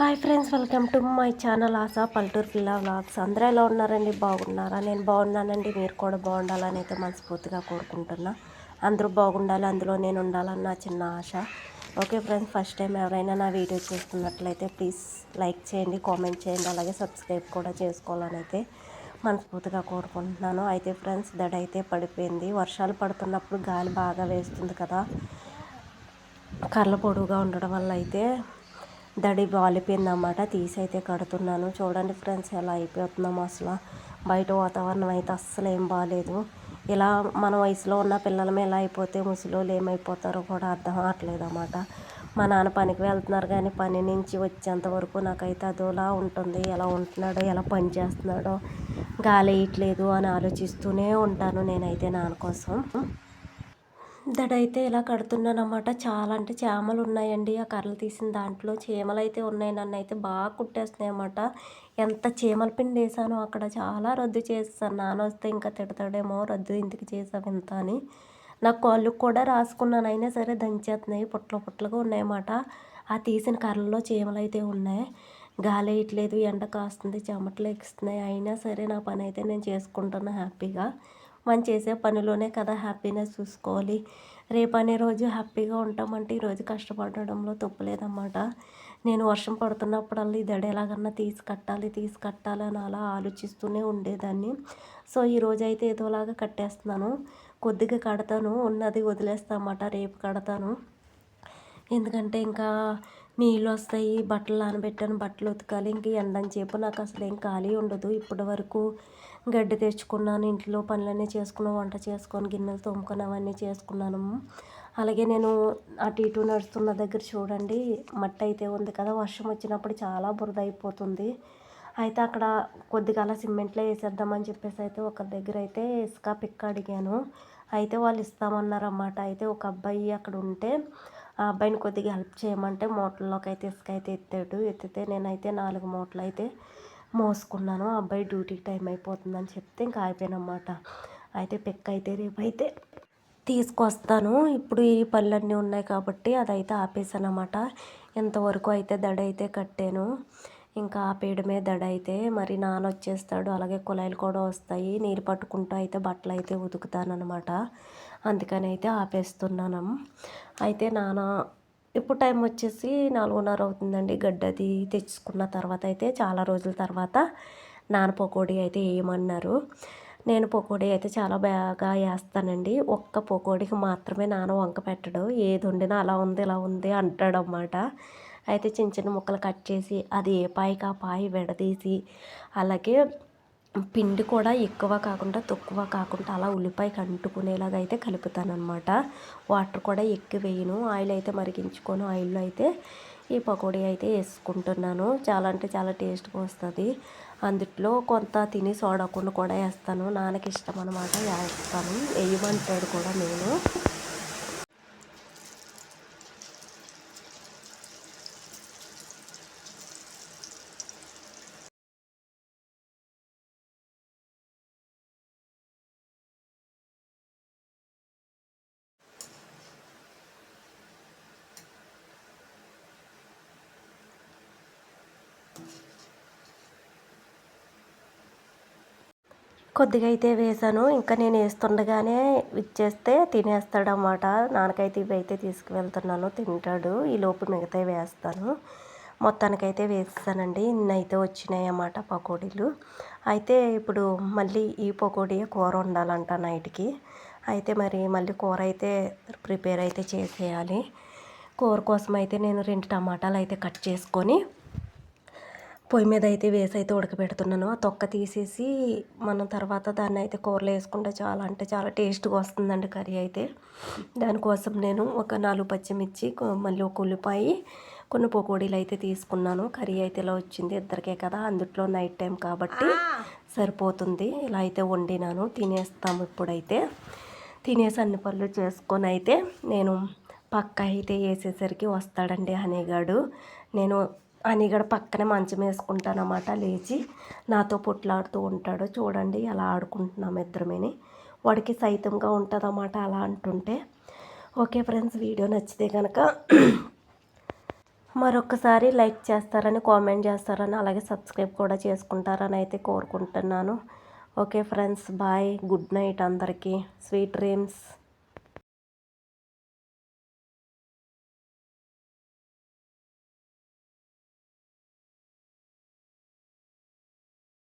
Hi friends welcome to my channel Asha పల్లెటూరు పిల్ల vlogs అందరూ ఎలా ఉన్నారండి? బాగున్నారా? నేను బాగున్నానండి. మీరు కూడా బాగుండాలని అయితే మనస్ఫూర్తిగా కోరుకుంటున్నా. అందరూ బాగుండాలి అందులో నేను ఉండాలని నా చిన్న ఆశ. ఓకే ఫ్రెండ్స్ ఫస్ట్ టైం ఎవరైనా నా వీడియో చూస్తున్నట్లయితే ప్లీజ్ లైక్ చేయండి కామెంట్ చేయండి అలాగే సబ్స్క్రైబ్ కూడా చేసుకోవాలని అయితే మనస్ఫూర్తిగా కోరుకుంటున్నాను. అయితే ఫ్రెండ్స్ దడ అయితే పడిపోయింది. వర్షాలు పడుతున్నప్పుడు గాలి బాగా వేస్తుంది కదా. కర్ర పొడుగుగా ఉండడం వల్ల అయితే దడి వాలిపోయిందన్నమాట. తీసి అయితే కడుతున్నాను. చూడండి ఫ్రెండ్స్ ఎలా అయిపోతున్నాము అసలు. బయట వాతావరణం అయితే అస్సలు ఏం బాగాలేదు ఇలా మన వయసులో ఉన్న పిల్లలమే ఎలా అయిపోతే ముసలోళ్ళు ఏమైపోతారో కూడా అర్థం అవ్వట్లేదు అన్నమాట మా నాన్న పనికి వెళ్తున్నారు కానీ పని నుంచి వచ్చేంత వరకు నాకైతే అదోలా ఉంటుంది. ఎలా ఉంటున్నాడో ఎలా పని చేస్తున్నాడో గాలి వేయట్లేదు అని ఆలోచిస్తూనే ఉంటాను నేనైతే నాన్న కోసం. దడైతే ఇలా కడుతున్నాను అనమాట చాలా అంటే చేమలు ఉన్నాయండి. ఆ కర్రలు తీసిన దాంట్లో చీమలు అయితే ఉన్నాయి. నన్ను అయితే బాగా కుట్టేస్తున్నాయి అన్నమాట ఎంత చీమల పిండి వేసానో అక్కడ చాలా రద్దు చేస్తాను నాన్న వస్తే ఇంకా తిడతాడేమో రద్దు ఇంటికి చేసావు ఇంత అని. నా కాళ్ళు కూడా రాసుకున్నాను. అయినా సరే దంచేస్తున్నాయి. పుట్ల పుట్లుగా ఉన్నాయన్నమాట. ఆ తీసిన కర్రల్లో చీమలు అయితే ఉన్నాయి. గాలి వేయట్లేదు ఎండ కాస్తుంది చెమటలు ఎక్కిస్తున్నాయి. అయినా సరే నా పని అయితే నేను చేసుకుంటున్నా హ్యాపీగా. మనం చేసే పనిలోనే కదా హ్యాపీనెస్ చూసుకోవాలి. రేపు అనే రోజు హ్యాపీగా ఉంటామంటే ఈరోజు కష్టపడడంలో తప్పులేదన్నమాట నేను వర్షం పడుతున్నప్పుడల్లా ఈ దడ ఎలాగన్నా తీసి కట్టాలి తీసి కట్టాలి అని అలా ఆలోచిస్తూనే ఉండేదాన్ని. సో ఈరోజు అయితే ఏదోలాగా కట్టేస్తున్నాను. కొద్దిగా కడతాను ఉన్నది వదిలేస్తామన్నమాట రేపు కడతాను. ఎందుకంటే ఇంకా నీళ్ళు వస్తాయి బట్టలు నానబెట్టాను బట్టలు ఉతకాలి ఇంక ఎండని చెప్పు నాకు అసలు ఏం ఖాళీ ఉండదు. ఇప్పటి వరకు గడ్డి తెచ్చుకున్నాను ఇంట్లో పనులన్నీ చేసుకున్నాను వంట చేసుకొని గిన్నెలు తోముకొని అవన్నీ చేసుకున్నాను. అలాగే నేను అటు ఇటు నడుస్తున్న దగ్గర చూడండి మట్టి అయితే ఉంది కదా వర్షం వచ్చినప్పుడు చాలా బురద అయిపోతుంది అయితే అక్కడ కొద్దిగా అలా సిమెంట్లో వేసేద్దామని చెప్పేసి అయితే ఒక దగ్గర అయితే ఇసుక పిక్క అడిగాను. అయితే వాళ్ళు ఇస్తామన్నారన్నమాట. అయితే ఒక అబ్బాయి అక్కడ ఉంటే ఆ అబ్బాయిని కొద్దిగా హెల్ప్ చేయమంటే మూటల్లోకి అయితే ఇసుక అయితే ఎత్తాడు. ఎత్తితే నేనైతే నాలుగు మూటలు అయితే మోసుకున్నాను. ఆ అబ్బాయి డ్యూటీకి టైం అయిపోతుందని చెప్తే ఇంకా అయిపోయానమాట అయితే పిక్ అయితే రేపు అయితే తీసుకొస్తాను. ఇప్పుడు ఈ పళ్ళన్నీ ఉన్నాయి కాబట్టి అదైతే ఆపేసాను అనమాట ఎంతవరకు అయితే దడ అయితే కట్టాను. ఇంకా ఆపేయడమే దడ అయితే మరి నాన్న వచ్చేస్తాడు. అలాగే కుళాయిలు కూడా వస్తాయి. నీరు పట్టుకుంటూ అయితే బట్టలు అయితే ఉతుకుతానమాట అందుకని అయితే ఆపేస్తున్నాను. అయితే నాన్న ఇప్పుడు టైం వచ్చేసి నాలుగున్నర అవుతుందండి. గడ్డది తెచ్చుకున్న తర్వాత అయితే చాలా రోజుల తర్వాత నాన్న పకోడీ అయితే వేయమన్నారు నేను పకోడీ అయితే చాలా బాగా వేస్తానండి ఒక్క పకోడీకి మాత్రమే నాన్న వంక పెట్టడు. ఏది వండినా అలా ఉంది ఇలా ఉంది అంటాడు అన్నమాట అయితే చిన్న చిన్న ముక్కలు కట్ చేసి అది ఏ పాయికి ఆ పాయి విడదీసి అలాగే పిండి కూడా ఎక్కువ కాకుండా తక్కువ కాకుండా అలా ఉల్లిపాయకి అంటుకునేలాగా అయితే కలుపుతాను అనమాట వాటర్ కూడా ఎక్కువ వేయను. ఆయిల్ అయితే మరిగించుకొని. ఆయిల్లో అయితే ఈ పకోడీ అయితే వేసుకుంటున్నాను. చాలా అంటే చాలా టేస్ట్గా వస్తుంది. అందుట్లో కొంత తిని సోడకుండా కూడా వేస్తాను. నాన్నకి ఇష్టం అనమాట వేస్తాను. వేయమంటాడు కూడా నేను. కొద్దిగా అయితే వేసాను. ఇంకా నేను వేస్తుండగానే ఇచ్చేస్తే తినేస్తాడనమాట నాన్నకైతే ఇవి అయితే తీసుకువెళ్తున్నాను తింటాడు. ఈ లోపు మిగతా వేస్తాను. మొత్తానికైతే వేస్తానండి. ఇన్నైతే వచ్చినాయి అన్నమాట పకోడీలు. అయితే ఇప్పుడు మళ్ళీ ఈ పకోడీ కూర ఉండాలంట నైట్కి. అయితే మరి మళ్ళీ కూర అయితే ప్రిపేర్ అయితే చేసేయాలి. కూర కోసం అయితే నేను రెండు టమాటాలు అయితే కట్ చేసుకొని పొయ్యి మీద అయితే వేసి అయితే ఉడకబెడుతున్నాను. ఆ తొక్క తీసేసి మనం తర్వాత దాన్ని అయితే కూరలో వేసుకుంటే చాలా అంటే చాలా టేస్ట్గా వస్తుందండి కర్రీ అయితే. దానికోసం నేను ఒక నాలుగు పచ్చిమిర్చి మళ్ళీ ఒక ఉల్లిపాయ కొన్ని పకోడీలు అయితే తీసుకున్నాను. కర్రీ అయితే ఇలా వచ్చింది ఇద్దరికే కదా అందుట్లో నైట్ టైం కాబట్టి సరిపోతుంది. ఇలా అయితే వండినాను తినేస్తాము ఇప్పుడైతే. తినేసి అన్ని పనులు చేసుకొని అయితే నేను పక్క అయితే వేసేసరికి వస్తాడండి హనీగాడు. నేను అని ఇక్కడ పక్కనే మంచం వేసుకుంటానమాట లేచి నాతో పొట్లాడుతూ ఉంటాడు. చూడండి అలా ఆడుకుంటున్నాం ఇద్దరమేని. వాడికి సైతంగా ఉంటుందన్నమాట అలా అంటుంటే. ఓకే ఫ్రెండ్స్ వీడియో నచ్చితే కనుక మరొకసారి లైక్ చేస్తారని కామెంట్ చేస్తారని అలాగే సబ్స్క్రైబ్ కూడా చేసుకుంటారని అయితే కోరుకుంటున్నాను. Okay friends bye good night అందరికీ. Sweet dreams.